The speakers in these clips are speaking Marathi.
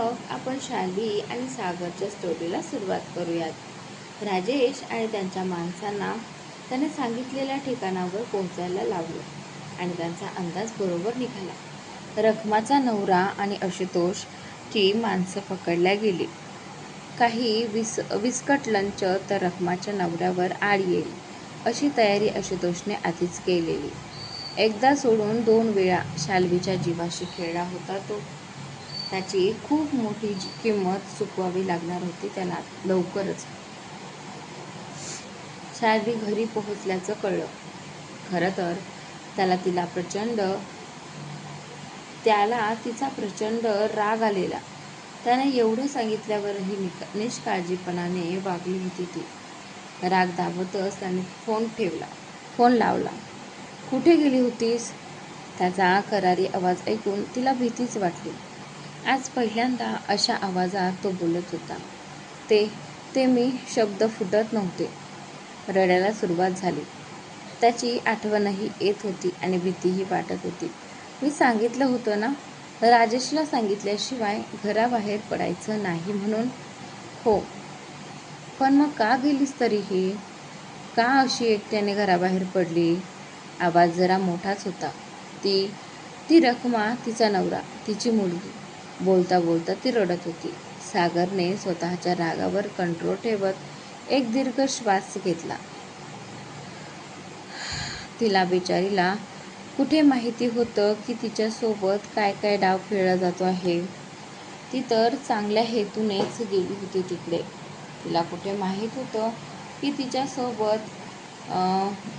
मग आपण शाल्वी आणि सागरच्या स्टोरीला सुरुवात करूयात. राजेश आणि त्यांच्या माणसांना त्याने सांगितलेल्या ठिकाणावर पोहोचायला लावलं आणि त्यांचा अंदाज बरोबर निघाला. रखमाचा नवरा आणि आशुतोषची माणसं पकडल्या गेली. काही विस विस्कट लंच तर रखमाच्या नवऱ्यावर आड येईल अशी तयारी आशुतोषने आधीच केलेली. एकदा सोडून दोन वेळा शाल्वीच्या जीवाशी खेळला होता तो. त्याची खूप मोठी जी किंमत चुकवावी लागणार होती त्याला लवकरच. शाल्वी घरी पोहोचल्याचं कळलं. खरं तर त्याला तिला प्रचंड त्याला तिचा प्रचंड राग आलेला. त्याने एवढं सांगितल्यावरही निक निष्काळजीपणाने वागली होती ती. राग दाबतच त्याने फोन ठेवला फोन लावला. कुठे गेली होतीस? त्याचा करारी आवाज ऐकून तिला भीतीच वाटली. आज पहिल्यांदा अशा आवाजात तो बोलत होता. ते ते मी शब्द फुटत नव्हते. रडायला सुरुवात झाली. त्याची आठवणही येत होती आणि भीतीही वाटत होती. मी सांगितलं होतं ना राजेशला सांगितल्याशिवाय घराबाहेर पडायचं नाही म्हणून. हो. पण मग का गेलीस तरीही का अशी एकट्याने घराबाहेर पडली? आवाज जरा मोठाच होता. ती ती रखमा तिचा नवरा तिची मुलगी. बोलता बोलता ती रडत होती. सागरने स्वतःच्या रागावर कंट्रोल ठेवत एक दीर्घ श्वास घेतला. तिला बिचारीला कुठे माहिती होतं की तिच्यासोबत काय काय डाव खेळला जातो आहे? ती तर चांगल्या हेतूनेच गेली होती तिकडे. तिला कुठे माहीत होतं की तिच्यासोबत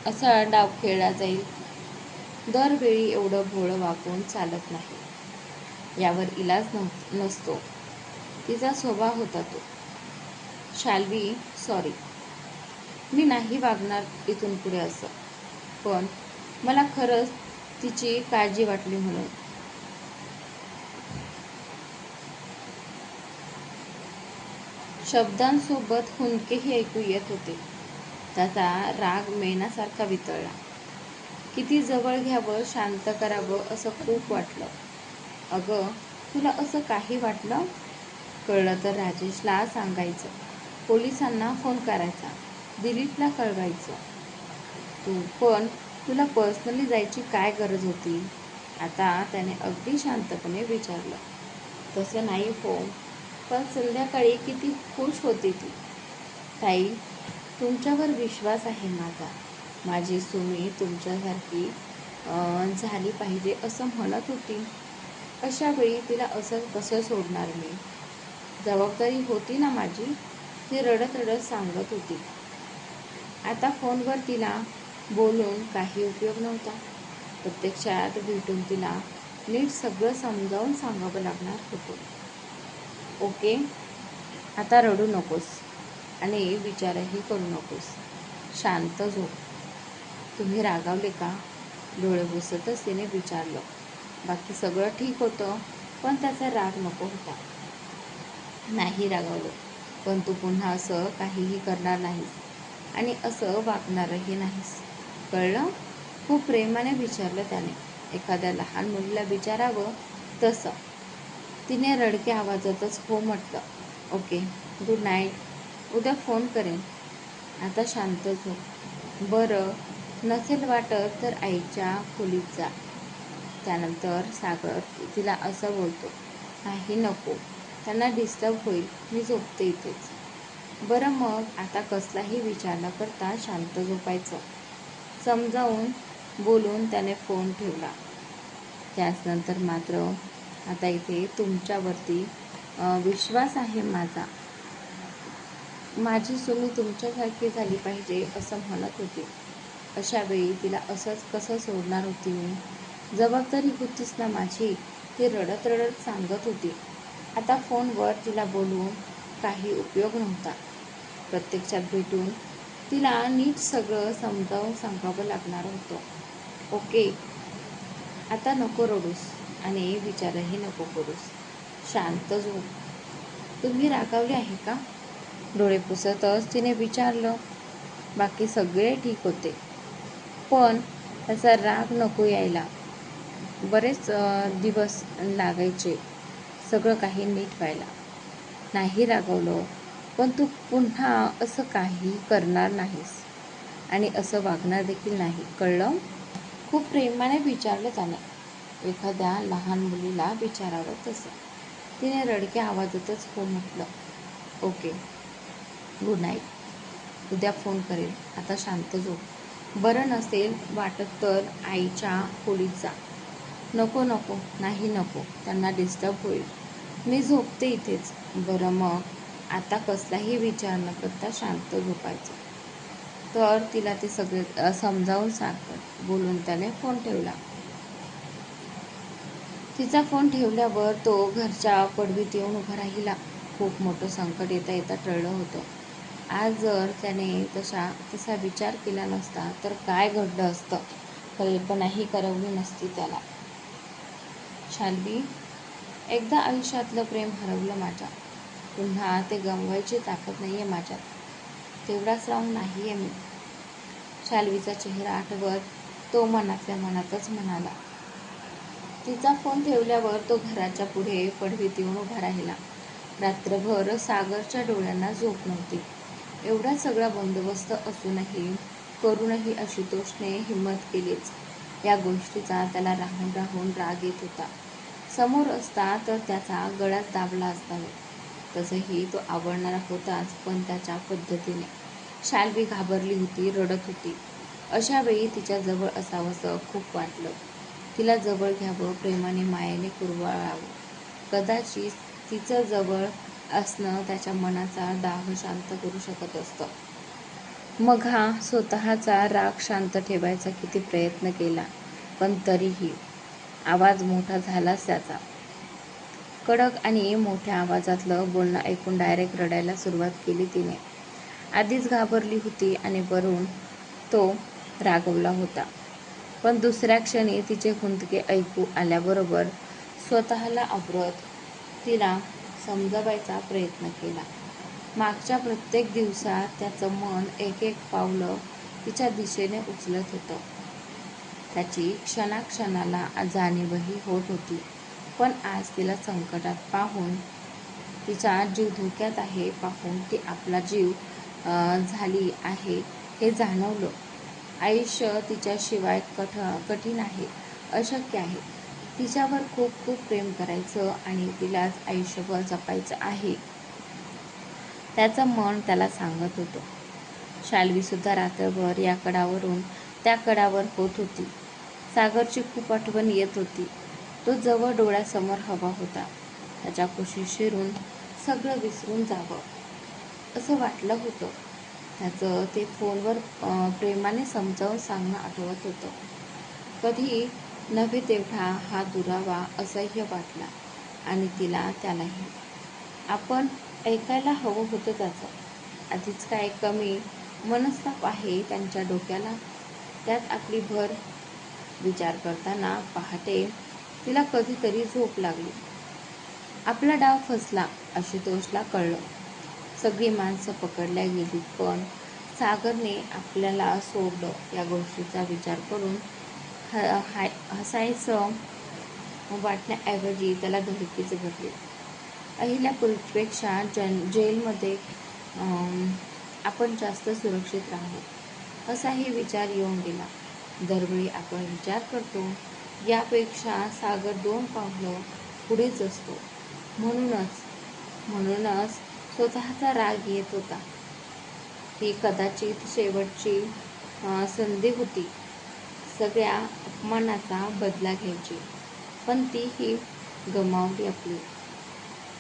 असा डाव खेळला जाईल? दरवेळी एवढं भोळं वागून चालत नाही. यावर इलाज नसतो. तिचा स्वभाव होता तो. शाल्वी सॉरी. मी नाही वागणार इथून पुढे असं. पण मला खरंच तिची काळजी वाटली म्हणून. शब्दांसोबत हुंदकेही ऐकू येत होते. त्याचा राग मेणासारखा वितळला. किती जवळ घ्यावं शांत करावं असं खूप वाटलं. अगं तुला असं काही वाटलं? कळलं तर राजेशला सांगायचं. पोलिसांना फोन करायचा. दिलीपला कळवायचं. तू पण तुला पर्सनली जायची काय गरज होती? आता त्याने अगदी शांतपणे विचारलं. तसं नाही हो पण संध्याकाळी किती खुश होती ती. ताई तुमच्यावर विश्वास आहे माझा. माझी सुमी तुमच्यासारखी झाली पाहिजे असं म्हणत होती. अशा वेळी तिला असं कसं सोडणार मी? जबाबदारी होती ना माझी? ती रडत रडत सांगत होती. आता फोनवर तिला बोलून काही उपयोग नव्हता. प्रत्यक्षात भेटून तिला नीट सगळं समजावून सांगावं लागणार होतं. ओके आता रडू नकोस आणि विचारही करू नकोस. शांत झोप. तुम्ही रागावले का? डोळे पुसतच तिने विचारलं. बाकी सगळं ठीक होतं पण त्याचा राग नको होता. नाही रागावलं पण तू पुन्हा असं काहीही करणार नाहीस आणि असं वागणारही नाहीस. कळलं? खूप प्रेमाने विचारलं त्याने. एखाद्या लहान मुलीला विचारावं तसं. तिने रडक्या आवाजातच हो म्हटलं ओके गुड नाईट उद्या फोन करेन. आता शांत झोप. बरं नसेल वाटत तर आईच्या खोलीत जा. त्यानंतर सागर तिला असं बोलतो नाही नको. त्यांना डिस्टर्ब होईल. मी झोपते इथेच. बरं मग आता कसलाही विचार न करता शांत झोपायचं. समजावून बोलून त्याने फोन ठेवला. त्याचनंतर मात्र आता इथे तुमच्यावरती विश्वास आहे माझा. माझी सुमी तुमच्यासारखी झाली पाहिजे असं म्हणत होती. अशा वेळी तिला असंच कसं सोडणार होती मी? जबाबदारी होतीच ना माझी? ती रडत रडत सांगत होती. आता फोनवर तिला बोलून काही उपयोग नव्हता. प्रत्यक्षात भेटून तिला नीट सगळं समजावून सांगावं लागणार होतं. ओके आता नको रडूस आणि विचारही नको करूस. शांत झोप. तुम्ही रागावले आहे का? डोळे पुसतच तिने विचारलं. बाकी सगळे ठीक होते. पण त्याचा राग नको यायला. बरेच दिवस लागायचे. सगळं काही नीट व्हायला. नाही रागवलं पण तू पुन्हा असं काही करणार नाहीस. आणि असं वागणार देखील नाही. कळलं? खूप प्रेमाने विचारलं त्याने. एखाद्या लहान मुलीला विचारावं तसं. तिने रडक्या आवाजातच हो म्हटलं ओके गुड नाईट उद्या फोन करेल आता शांत झोप. बरं नसेल वाटत तर आईच्या खोलीत जा. नको नको नाही नको त्यांना डिस्टर्ब होईल. मी झोपते इथेच. बरं मग? आता कसलाही विचार न करता शांत झोपायचं. तर तिला ते सगळे समजावून सांगतात. बोलून त्याने फोन ठेवला. तिचा फोन ठेवल्यावर तो घरच्या पडवीत येऊन उभा राहिला. खूप मोठं संकट येता येता टळलं होतं. आज जर त्याने तशा तसा विचार केला नसता तर काय घडलं असतं? कल्पनाही करवली नसती त्याला. शाल्वी एकदा आयुष्यातलं प्रेम हरवलं माझ्या. पुन्हा ते गमवायची ताकद नाही आहे माझ्यात. तेवढाच राहून नाही आहे मी. शाल्वीचा चेहरा आठवत तो मनातल्या मनातच म्हणाला तिचा फोन ठेवल्यावर तो घराच्या पुढे पडवीत येऊन उभा राहिला. रात्रभर सागरच्या डोळ्यांना झोप नव्हती. एवढा सगळा बंदोबस्त असूनही करूनही आशुतोषने हिंमत केलीच. या गोष्टीचा त्याला राहून राहून राग येत होता. समोर असता तर त्याचा गळाच दाबला असतावे तसंही तो आवडणारा होताच पण त्याच्या पद्धतीने. शाल्वी घाबरली होती रडत होती. अशा वेळी तिच्या जवळ असावंसं खूप वाटलं. तिला जवळ घ्यावं प्रेमाने मायेने कुरवाळावं. कदाचित तिचं जवळ असणं त्याच्या मनाचा दाह शांत करू शकत असतं. मग हा स्वतःचा राग शांत ठेवायचा किती प्रयत्न केला पण तरीही आवाज मोठा झालाच त्याचा. कडक आणि मोठ्या आवाजातलं बोलणं ऐकून डायरेक्ट रडायला सुरुवात केली तिने. आधीच घाबरली होती आणि वरून तो रागवला होता. पण दुसऱ्या क्षणी तिचे हुंदके ऐकू आल्याबरोबर स्वतःला आवरत तिला समजवायचा प्रयत्न केला. मागच्या प्रत्येक दिवसात त्याचं मन एक एक पावलं तिच्या दिशेने उचलत होतं. त्याची क्षणाक्षणाला जाणीवही होत होती. पण आज तिला संकटात पाहून तिचा जीव धोक्यात आहे पाहून ती आपला जीव झाली आहे हे जाणवलं. आयुष्य तिच्याशिवाय कठ कठीण आहे अशक्य आहे. तिच्यावर खूप खूप प्रेम करायचं आणि तिलाच आयुष्यभर जपायचं आहे. त्याचं मन त्याला सांगत होतं. शाल्वीसुद्धा रात्रभर या कडावरून त्या कडावर होत होती. सागरची खूप आठवण येत होती. तो जवळ डोळ्यासमोर हवा होता. त्याच्या कुशीत शिरून सगळं विसरून जावं. असं वाटलं होतं. त्याचं ते फोनवर प्रेमाने समजावून सांगणं आठवत होतं. कधी नव्हे तेवढा हा दुरावा असह्य वाटला आणि तिला त्यालाही. आपण ऐकायला हवं होतं त्याचं. आधीच काय कमी मनस्ताप आहे त्यांच्या डोक्याला. त्यात आपली भर विचार करताना पहाटे तिला कधीतरी झोप लागली. आपला डाव फसला आशुतोषला कळलं. सगळी माणसं पकडल्या गेली पण सागरने आपल्याला सोडलं या गोष्टीचा विचार करून. हाय हसायचं वाटण्याऐवजी त्याला धडकीच भरली अहिल्यापुरीपेक्षा जन जेलमध्ये आपण जास्त सुरक्षित राहू. असाही विचार येऊन गेला. दरवेळी आपण विचार करतो. यापेक्षा सागर दोन पावलं पुढेच असतो. म्हणूनच म्हणूनच स्वतःचा राग येत होता. ही कदाचित शेवटची संधी होती. सगळ्या अपमानाचा बदला घ्यायची. पण ती ही गमावली आपली.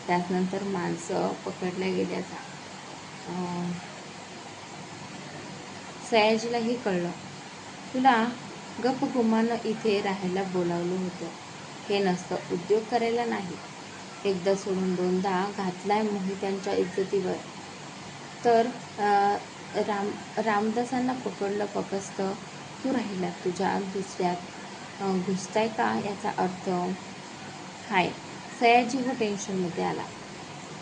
त्यानंतर माणसं पकडल्या गेल्याचा. सयाजीलाही कळलं. तुला गप गुमानं इथे राहायला बोलावलं होतं. हे नसतं उद्योग करायला नाही. एकदा सोडून दोनदा घातलाय मोहित्यांच्या इज्जतीवर. तर राम रामदासांना पकडलं पकस्त तू राहिला तुझ्या दुसऱ्यात. घुसताय का याचा अर्थ? हाय. सयाजी हो टेन्शनमध्ये आला.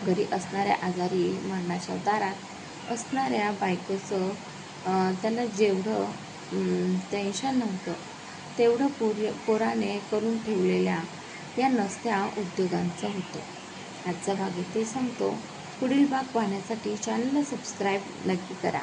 घरी असणाऱ्या आजारी मरणाच्या दारात असणाऱ्या बायकोचं त्यांना जेवढं टेन्शन नव्हतं तेवढं पोर पोराने करून ठेवलेल्या या नसत्या उद्योगांचं होतं. आजचा भाग इथे संपतो. पुढील भाग पाहण्यासाठी चॅनलला सबस्क्राईब नक्की करा.